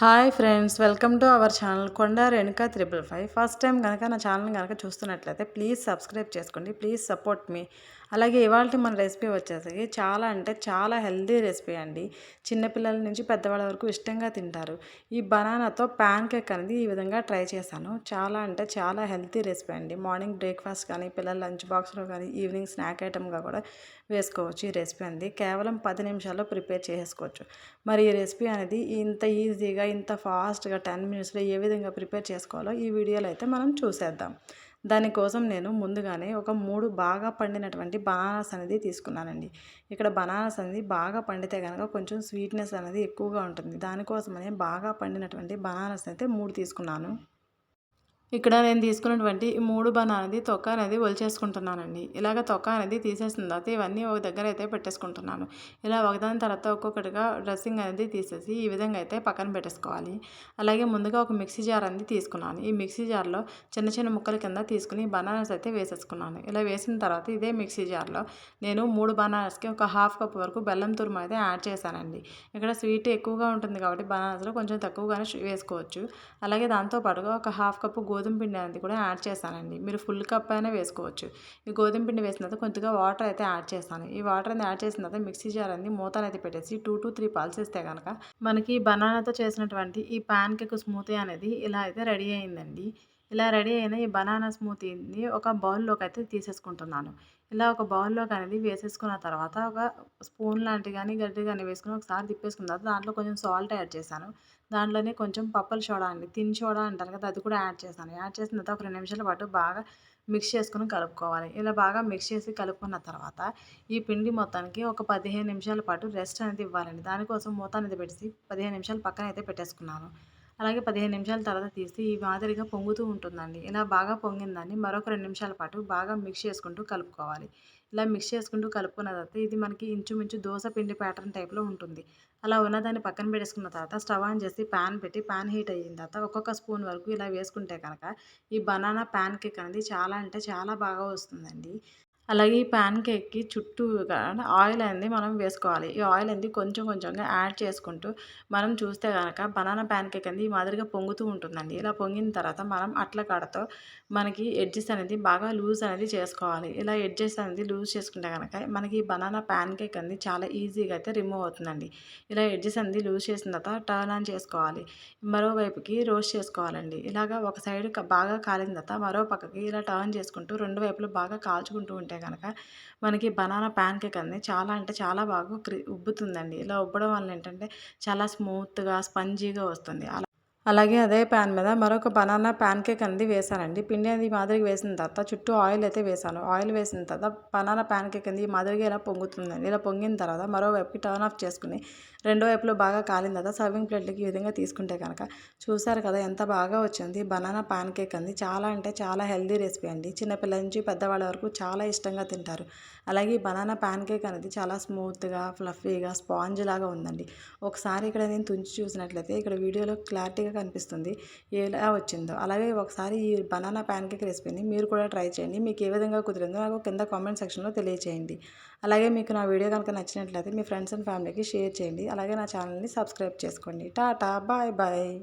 Hi friends welcome to our channel Konda Renuka triple five. First time కనుక నా channel కనుక చూస్తున్నట్లయితే please subscribe చేసుకోండి ప్లీజ్ సపోర్ట్ మీ. అలాగే ఇవాళ మన రెసిపీ వచ్చేసరికి చాలా అంటే చాలా హెల్దీ రెసిపీ అండి. చిన్నపిల్లల నుంచి పెద్దవాళ్ళ వరకు ఇష్టంగా తింటారు. ఈ బనానాతో ప్యాన్ కేక్ అనేది ఈ విధంగా ట్రై చేశాను. చాలా అంటే చాలా హెల్తీ రెసిపీ అండి. మార్నింగ్ బ్రేక్ఫాస్ట్ కానీ పిల్లల లంచ్ బాక్స్లో కానీ ఈవినింగ్ స్నాక్ ఐటమ్గా కూడా వేసుకోవచ్చు ఈ రెసిపీ అనేది కేవలం పది నిమిషాల్లో ప్రిపేర్ చేసుకోవచ్చు. మరి ఈ రెసిపీ అనేది ఇంత ఈజీగా ఇంత ఫాస్ట్గా టెన్ మినిట్స్లో ఏ విధంగా ప్రిపేర్ చేసుకోవాలో ఈ వీడియోలో అయితే మనం చూసేద్దాం. దానికోసం నేను ముందుగానే ఒక మూడు బాగా పండినటువంటి బనానాస్ అనేది తీసుకున్నానండి. ఇక్కడ బనానాస్ అనేది బాగా పండితే కనుక కొంచెం స్వీట్నెస్ అనేది ఎక్కువగా ఉంటుంది. దానికోసమనే బాగా పండినటువంటి బనానాస్ అయితే మూడు తీసుకున్నాను. ఇక్కడ నేను తీసుకున్నటువంటి ఈ మూడు అనేది తొక్క అనేది ఒలిచేసుకుంటున్నానండి. ఇలాగ తొక్క అనేది తీసేసిన తర్వాత ఇవన్నీ ఒక దగ్గర అయితే పెట్టేసుకుంటున్నాను. ఇలా ఒకదాని తర్వాత ఒక్కొక్కటిగా డ్రెస్సింగ్ అనేది తీసేసి ఈ విధంగా అయితే పక్కన పెట్టేసుకోవాలి. అలాగే ముందుగా ఒక మిక్సీ జార్ అనేది తీసుకున్నాను. ఈ మిక్సీ జార్లో చిన్న చిన్న ముక్కల కింద తీసుకుని బనానాస్ అయితే వేసేసుకున్నాను. ఇలా వేసిన తర్వాత ఇదే మిక్సీ జార్లో నేను మూడు బనానాస్కి ఒక హాఫ్ కప్ వరకు బెల్లం తురుము అయితే యాడ్ చేశానండి. ఇక్కడ స్వీట్ ఎక్కువగా ఉంటుంది కాబట్టి బనానాస్లో కొంచెం తక్కువగానే వేసుకోవచ్చు. అలాగే దాంతోపాటుగా ఒక హాఫ్ కప్పు గోధుమ పిండి అనేది కూడా యాడ్ చేశానండి మీరు ఫుల్ కప్ అయినా వేసుకోవచ్చు. ఈ గోధుమ పిండి వేసిన తర్వాత కొద్దిగా వాటర్ అయితే యాడ్ చేస్తాను. ఈ వాటర్ అనేది యాడ్ చేసిన తర్వాత మిక్సీ జార్ అనేది మూతలు అయితే పెట్టేసి టూ టు త్రీ పాల్స్ ఇస్తే కనుక మనకి బనానాతో చేసినటువంటి ఈ పాన్ కేక్ స్మూతీ అనేది ఇలా అయితే రెడీ అయిందండి. ఇలా రెడీ అయిన ఈ బనానా స్మూతీని ఒక బౌల్లోకి అయితే తీసేసుకుంటున్నాను. ఇలా ఒక బౌల్లోకి అనేది వేసేసుకున్న తర్వాత ఒక స్పూన్ లాంటి కానీ గడ్డి కానీ వేసుకుని ఒకసారి తిప్పేసుకున్న తర్వాత దాంట్లో కొంచెం సాల్ట్ యాడ్ చేశాను. దాంట్లోనే కొంచెం పప్పుల సోడా అండి తిన్ సోడా అంటారు కదా అది కూడా యాడ్ చేశాను. యాడ్ చేసిన తర్వాత ఒక రెండు నిమిషాల పాటు బాగా మిక్స్ చేసుకుని కలుపుకోవాలి. ఇలా బాగా మిక్స్ చేసి కలుపుకున్న తర్వాత ఈ పిండి మొత్తానికి ఒక పదిహేను నిమిషాల పాటు రెస్ట్ అనేది ఇవ్వాలండి. దానికోసం మూత అనేది పెట్టి పదిహేను నిమిషాలు పక్కన అయితే పెట్టేసుకున్నాను. అలాగే పదిహేను నిమిషాల తర్వాత తీసి ఈ మాదిరిగా పొంగుతూ ఉంటుందండి. ఇలా బాగా పొంగిందాన్ని మరొక రెండు నిమిషాల పాటు బాగా మిక్స్ చేసుకుంటూ కలుపుకోవాలి. ఇలా మిక్స్ చేసుకుంటూ కలుపుకున్న తర్వాత ఇది మనకి ఇంచుమించు దోశ పిండి ప్యాటర్న్ టైప్లో ఉంటుంది. అలా ఉన్నదాన్ని పక్కన పెట్టేసుకున్న తర్వాత స్టవ్ ఆన్ చేసి ప్యాన్ పెట్టి ప్యాన్ హీట్ అయిన తర్వాత ఒక్కొక్క స్పూన్ వరకు ఇలా వేసుకుంటే కనుక ఈ బనానా ప్యాన్ కేక్ అనేది చాలా అంటే చాలా బాగా వస్తుందండి. అలాగే ఈ ప్యాన్ కేక్కి చుట్టూ ఆయిల్ అనేది మనం వేసుకోవాలి. ఈ ఆయిల్ అనేది కొంచెం కొంచెంగా యాడ్ చేసుకుంటూ మనం చూస్తే కనుక బనానా ప్యాన్ కేక్ అనేది ఈ మాదిరిగా పొంగుతూ ఉంటుందండి. ఇలా పొంగిన తర్వాత మనం అట్ల కాడతో మనకి ఎడ్జెస్ అనేది బాగా లూజ్ అనేది చేసుకోవాలి. ఇలా ఎడ్జెస్ అనేది లూజ్ చేసుకుంటే కనుక మనకి బనానా ప్యాన్ కేక్ అనేది చాలా ఈజీగా అయితే రిమూవ్ అవుతుందండి. ఇలా ఎడ్జెస్ అనేది లూజ్ చేసిన తర్వాత టర్న్ ఆన్ చేసుకోవాలి. మరోవైపుకి రోస్ట్ చేసుకోవాలండి. ఇలాగా ఒక సైడ్ బాగా కాలిన తర్వాత మరో పక్కకి ఇలా టర్న్ చేసుకుంటూ రెండు వైపులు బాగా కాల్చుకుంటూ ఉంటే అయితే కనుక మనకి బనానా ప్యాన్ కేక్ అనేది చాలా అంటే చాలా బాగా ఉబ్బుతుందండి. ఇలా ఉబ్బడం వల్ల ఏంటంటే చాలా స్మూత్గా స్పంజీగా వస్తుంది. అలా అలాగే అదే ప్యాన్ మీద మరొక బనానా ప్యాన్ కేక్ అనేది వేసానండి పిండి అనేది మాదిరిగా వేసిన తర్వాత చుట్టూ ఆయిల్ అయితే వేసాను ఆయిల్ వేసిన తర్వాత బనానా ప్యాన్ కేక్ అనేది మాదిరిగా ఇలా పొంగుతుందండి. ఇలా పొంగిన తర్వాత మరోవైపుకి టర్న్ ఆఫ్ చేసుకుని రెండో వైపులో బాగా కాలిన తర్వాత సర్వింగ్ ప్లేట్లకి ఈ విధంగా తీసుకుంటే కనుక చూసారు కదా ఎంత బాగా వచ్చింది బనానా ప్యాన్ కేక్ అంది చాలా అంటే చాలా హెల్దీ రెసిపీ అండి. చిన్నపిల్లల నుంచి పెద్దవాళ్ళ వరకు చాలా ఇష్టంగా తింటారు. అలాగే బనానా ప్యాన్ కేక్ అనేది చాలా స్మూత్గా ఫ్లఫీగా స్పాంజ్ లాగా ఉందండి. ఒకసారి ఇక్కడ నేను తుంచి చూసినట్లయితే ఇక్కడ వీడియోలో క్లారిటీగా కనిపిస్తుంది. ఎలా వచ్చిందో. అలాగే ఒకసారి ఈ బనానా ప్యాన్ కేక్ రెసిపీని మీరు కూడా ట్రై చేయండి. మీకు ఏ విధంగా కుదిరిందో నాకు కింద కామెంట్ సెక్షన్లో తెలియచేయండి. అలాగే మీకు నా వీడియో కనుక నచ్చినట్లయితే మీ ఫ్రెండ్స్ అండ్ ఫ్యామిలీకి షేర్ చేయండి. అలాగే నా ఛానల్ని సబ్స్క్రైబ్ చేసుకోండి. Tata bye bye.